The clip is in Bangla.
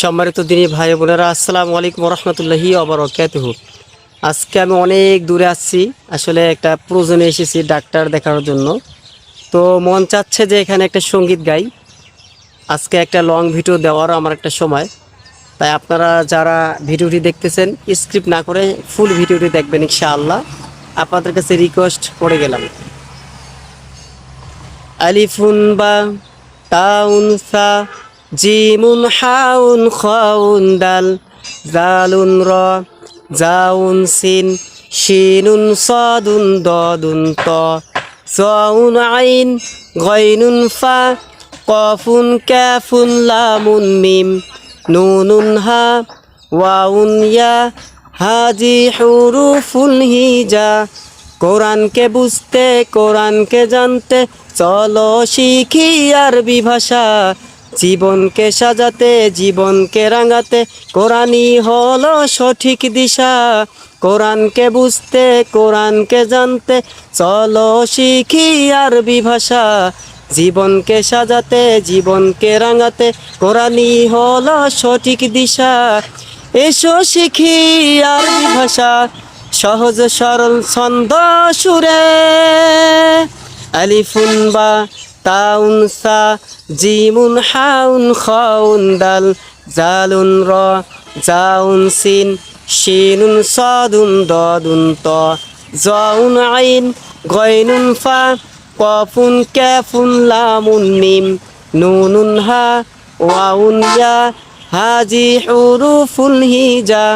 সম্মানিত দিনী ভাই বোনেরা, আসসালামু আলাইকুম রহমতুল্লাহি অবরকাতুহ আজকে আমি অনেক দূরে আসছি আসলে একটা প্রয়োজনে এসেছি ডাক্তার দেখানোর জন্য। তো মন চাচ্ছে যে এখানে একটা সংগীত গাই। আজকে একটা লং ভিডিও দেওয়ার আমার একটা সময়। তাই আপনারা যারা ভিডিওটি দেখতেছেন স্ক্রিপ্ট না করে ফুল ভিডিওটি দেখবেন ইনশাআল্লাহ। আপনাদের কাছে রিকোয়েস্ট করে গেলাম। আলিফুন বা তাউন সা জিমুন হাউন খাউন দাল, জালুন র, জাউন সিন, শিনুন সাদুন দদুন ত। সাউন আইন, গয়নুন ফা, কফুন ক্যাফুন লামুন মিম। নুনুন হা, ওয়াউন ইয়া, হাজি হুরুফুল হিজা। কোরআনকে বুঝতে, কোরআনকে জানতে, চলো শিখি আরবি ভাষা। জীবনকে সাজাতে, জীবনকে রাঙাতে, কোরআনই হলো সঠিক দিশা। কোরআনকে বুঝতে, কোরআনকে জানতে, চলো শিখি আরবি ভাষা। জীবনকে সাজাতে, জীবনকে রাঙাতে, কোরআনই হলো সঠিক দিশা। এসো শিখি আরবি ভাষা, সহজ সরল ছন্দ সুরে। আলিফুন বা তাউন সা, জিমুন হাউন খাউন দাল, জালুন র, জাউন সিন, শিনুন সাদুন দদুন ত, জাউন আইন, গয়নুন ফা, কফুন ক্যাফুন লামুন মিম, নুনুন হা, ওয়াউন ইয়া, হাজি হুরুফুল হিজা।